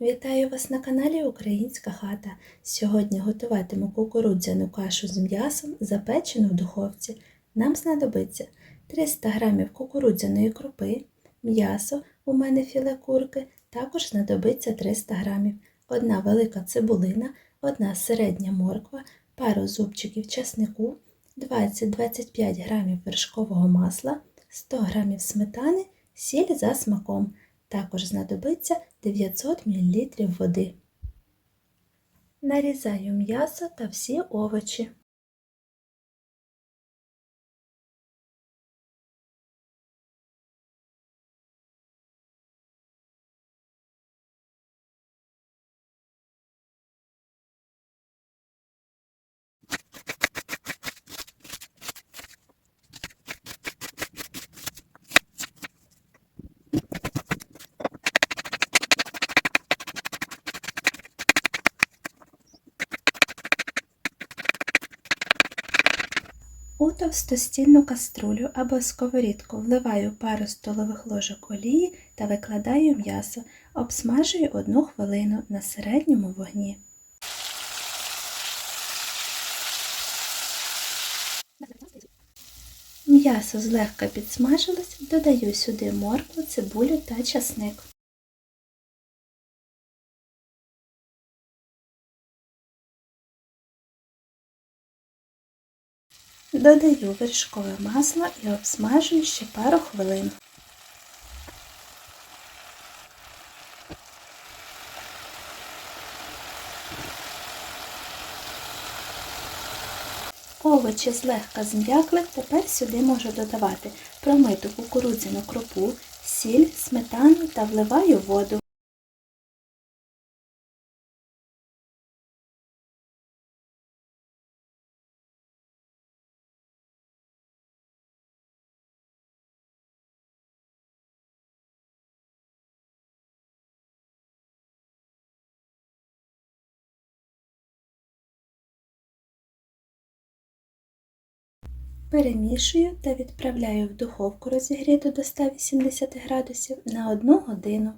Вітаю вас на каналі Українська хата. Сьогодні готуватиму кукурудзяну кашу з м'ясом, запечену в духовці. Нам знадобиться 300 г кукурудзяної крупи, м'ясо, у мене філе курки, також знадобиться 300 г, одна велика цибулина, одна середня морква, пару зубчиків часнику, 20-25 г вершкового масла, 100 г сметани, сіль за смаком. Також знадобиться 900 мл води. Нарізаю м'ясо та всі овочі. У товстостінну каструлю або сковорідку вливаю пару столових ложок олії та викладаю м'ясо, обсмажую одну хвилину на середньому вогні. М'ясо злегка підсмажилось, додаю сюди моркву, цибулю та часник. Додаю вершкове масло і обсмажую ще пару хвилин. Овочі злегка зм'якли, тепер сюди можу додавати промиту кукурудзяну крупу, сіль, сметану та вливаю воду. Перемішую та відправляю в духовку розігріту до 180 градусів на 1 годину.